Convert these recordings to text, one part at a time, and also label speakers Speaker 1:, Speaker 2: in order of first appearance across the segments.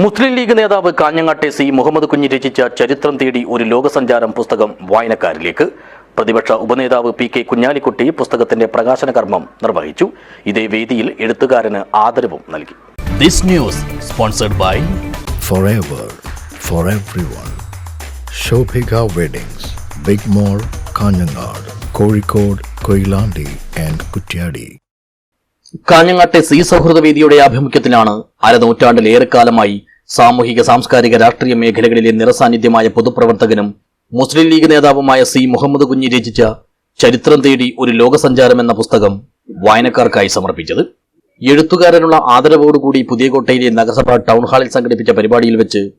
Speaker 1: മുസ്ലിം league നേതാവ് കാഞ്ഞങ്ങാട്ടെ C Muhammad Kunhi രചിച്ച ചരിത്രം തേടി ഒരു ലോകസഞ്ചാരം പുസ്തകം വായനക്കാരിലേക്ക് പ്രതിപക്ഷ ഉപനേതാവ് പി കെ കുഞ്ഞാലിക്കുട്ടി പുസ്തകത്തിന്റെ പ്രകാശന കർമ്മം നിർവഹിച്ചു ഇതേ വേദിയിൽ എഴുത്തുകാരന് ആദരവും നൽകി
Speaker 2: This news sponsored by
Speaker 3: forever for everyone. Shobhika Weddings, Big Mall, Kanyanad, Kozhikode, Koilandi and Kutyadi.
Speaker 1: കാഞ്ഞങ്ങാട്ടെ സി സൗഹൃദ വേദിയുടെ ആഭിമുഖ്യത്തിലാണ് അരനൂറ്റാണ്ടിലേറെക്കാലമായി സാമൂഹിക സാംസ്കാരിക രാഷ്ട്രീയ മേഖലകളിലെ നിറസാന്നിധ്യമായ പൊതുപ്രവർത്തകനും മുസ്ലിം ലീഗ് നേതാവുമായ സി. മുഹമ്മദ് കുഞ്ഞി രചിച്ച ചരിത്രം തേടി ഒരു ലോകസഞ്ചാരം എന്ന പുസ്തകം വായനക്കാർക്കായി സമർപ്പിച്ചത്. എഴുത്തുകാരനുള്ള ആദരവോടുകൂടി പുതിയകോട്ടയിലെ നഗരസഭ ടൗൺ ഹാളിൽ സംഘടിപ്പിച്ച പരിപാടിയിൽ വെച്ച്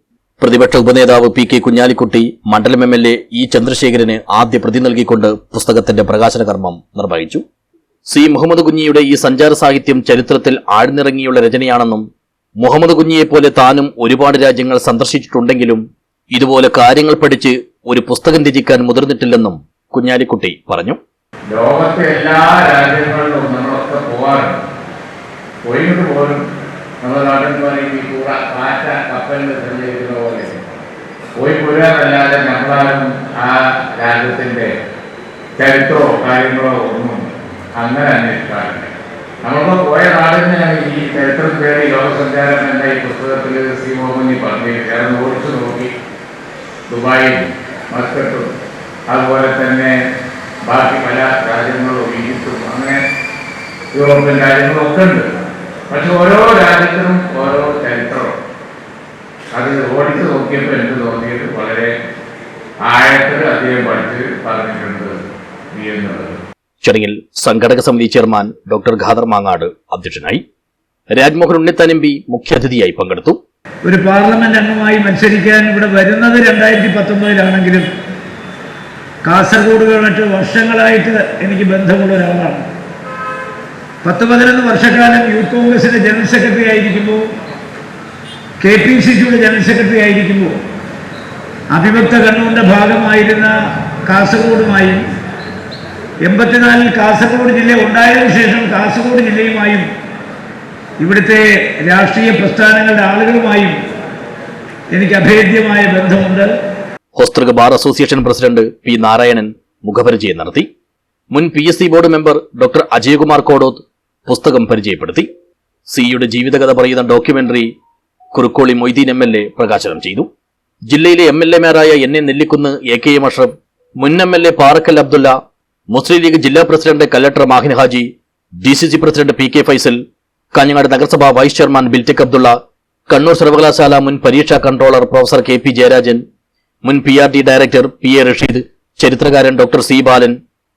Speaker 1: പ്രതിപക്ഷ ഉപനേതാവ് പി. കെ. കുഞ്ഞാലിക്കുട്ടി മണ്ഡലം എം. എൽ. എ. ഇ. ചന്ദ്രശേഖരന് ആദ്യ പ്രതി നൽകിക്കൊണ്ട് പുസ്തകത്തിന്റെ പ്രകാശന കർമ്മം നിർവഹിച്ചു. സി. മുഹമ്മദ് കുഞ്ഞിയുടെ ഈ സഞ്ചാര സാഹിത്യം ചരിത്രത്തിൽ ആഴ്ന്നിറങ്ങിയുള്ള രചനയാണെന്നും മുഹമ്മദ് കുഞ്ഞിയെപ്പോലെ താനും ഒരുപാട് രാജ്യങ്ങൾ സന്ദർശിച്ചിട്ടുണ്ടെങ്കിലും ഇതുപോലെ കാര്യങ്ങൾ പഠിച്ച് ഒരു പുസ്തകം രചിക്കാൻ മുതിർന്നിട്ടില്ലെന്നും കുഞ്ഞാലിക്കുട്ടി പറഞ്ഞു.
Speaker 4: ലോകത്തെ എല്ലാ രാജ്യങ്ങളിലും നമ്മളൊക്കെ പോകാറുണ്ട് പോയിട്ട് പോലും നമ്മുടെ നാട്ടിൽ പറയും ഈ കാറ്റ കപ്പലിൽ സഞ്ചരിക്കുന്ന പോലെ. പോയി പോരാന്നല്ലാതെ നമ്മളാരും ആ രാജ്യത്തിന്റെ ചരിത്രമോ കാര്യങ്ങളോ ഒന്നും അങ്ങനെ അന്വേഷിക്കാറില്ല. നമ്മളിപ്പോ പോയ നാടിനെയാണ് ഈ ചരിത്രം തേടി ലോകസഞ്ചാരം എന്ന ഈ പുസ്തകത്തിൽ സി മോഹനി പറഞ്ഞു ചേർന്ന് ഓടിച്ചു നോക്കി. ദുബായും മസ്കറ്റും അതുപോലെ തന്നെ ബാക്കി പല രാജ്യങ്ങളും ഈജിപ്തും അങ്ങനെ യൂറോപ്യൻ രാജ്യങ്ങളും ഒക്കെ ഉണ്ട്. പക്ഷെ ഓരോ രാജ്യത്തിനും ഓരോ ചരിത്രവും അത് ഓടിച്ചു നോക്കിയപ്പോൾ എനിക്ക് തോന്നിയത് വളരെ ആഴത്തിൽ അദ്ദേഹം പഠിച്ച് പറഞ്ഞിട്ടുണ്ട്. എന്നുള്ളത്
Speaker 1: ചടങ്ങിൽ സംഘടക സമിതി ചെയർമാൻ ഡോക്ടർ ഖാദർ മാങ്ങാട് അധ്യക്ഷനായി. രാജ്മോഹൻ ഉണ്ണിത്താൻ എം പി മുഖ്യാതിഥിയായി പങ്കെടുത്തു.
Speaker 5: ഒരു പാർലമെന്റ് അംഗമായി മത്സരിക്കാൻ ഇവിടെ വരുന്നത് രണ്ടായിരത്തി പത്തൊമ്പതിലാണെങ്കിലും കാസർഗോഡ് മറ്റ് വർഷങ്ങളായിട്ട് എനിക്ക് ബന്ധമുള്ള ഒരാളാണ്. പത്ത് പതിനൊന്ന് വർഷക്കാലം യൂത്ത് കോൺഗ്രസിന്റെ ജനറൽ സെക്രട്ടറി ആയിരിക്കുമ്പോൾ കെ പി സി സിയുടെ ജനറൽ സെക്രട്ടറി ആയിരിക്കുമ്പോൾ അവിഭക്ത കണ്ണൂരിന്റെ ഭാഗമായിരുന്ന കാസർഗോഡുമായും എൺപത്തിനാലിൽ കാസർഗോഡ് ജില്ല ഉണ്ടായതിനു ശേഷം കാസർഗോഡ് ജില്ലയുമായും ഇവിടുത്തെ രാഷ്ട്രീയ പ്രസ്ഥാനങ്ങളുടെ ആളുകളുമായും എനിക്ക് അഭേദ്യമായ ബന്ധമുണ്ട്.
Speaker 1: ഹോസ്തൃക bar association president P Narayanan മുഖപരിചയം നടത്തി. മുൻ P S C board member doctor Ajayakumar Kodoth പുസ്തകം പരിചയപ്പെടുത്തി. സിയുടെ ജീവിതകഥ പറയുന്ന documentary Kurukkoli Moideen M L A പ്രകാശനം ചെയ്തു. ജില്ലയിലെ M L എമാരായ N A Nellikkunnu A K M Ashraf മുൻ M L A Parakkal Abdulla Muslim League ജില്ലാ president Kallatra Mahin Haji D C C president P K Faisal Kanhangad നഗരസഭാ vice chairman ബിൽറ്റിക് Abdulla Kannur സർവകലാശാല മുൻ പരീക്ഷാ controller professor K P Jayarajan മുൻ P R D director P A Rasheed ചരിത്രകാരൻ doctor C Balan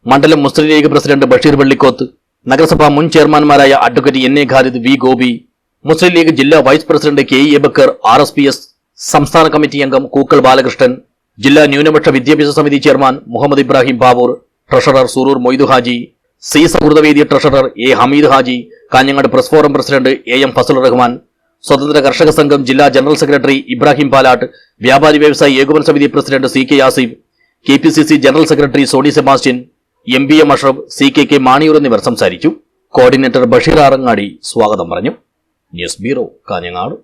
Speaker 1: മണ്ഡലം Muslim League president Basheer Vellikoth നഗരസഭാ മുൻ ചെയർമാൻമാരായ advocate N A Khalid V Gopi Muslim League ജില്ലാ vice president K E Ebakkar R S P S സംസ്ഥാന committee അംഗം കൂക്കൾ ബാലകൃഷ്ണൻ ജില്ലാ ന്യൂനപക്ഷ വിദ്യാഭ്യാസ സമിതി chairman Muhammad Ibrahim Babur treasurer Suroor Moidu Haji C സൗഹൃദവേദി treasurer A Hameed Haji Kanhangad press forum president A M Fazal Rahman സ്വതന്ത്ര കർഷക സംഘം ജില്ലാ ജനറൽ സെക്രട്ടറി ഇബ്രാഹിം പാലാട്ട് വ്യാപാരി വ്യവസായി ഏകോപന സമിതി president C K Yasif K P C C general secretary Sony Sebastian M B M Ashraf C K K Maniyur എന്നിവർ സംസാരിച്ചു. കോർഡിനേറ്റർ ബഷീർ ആറങ്ങാടി സ്വാഗതം പറഞ്ഞു. News bureau Kanhangad.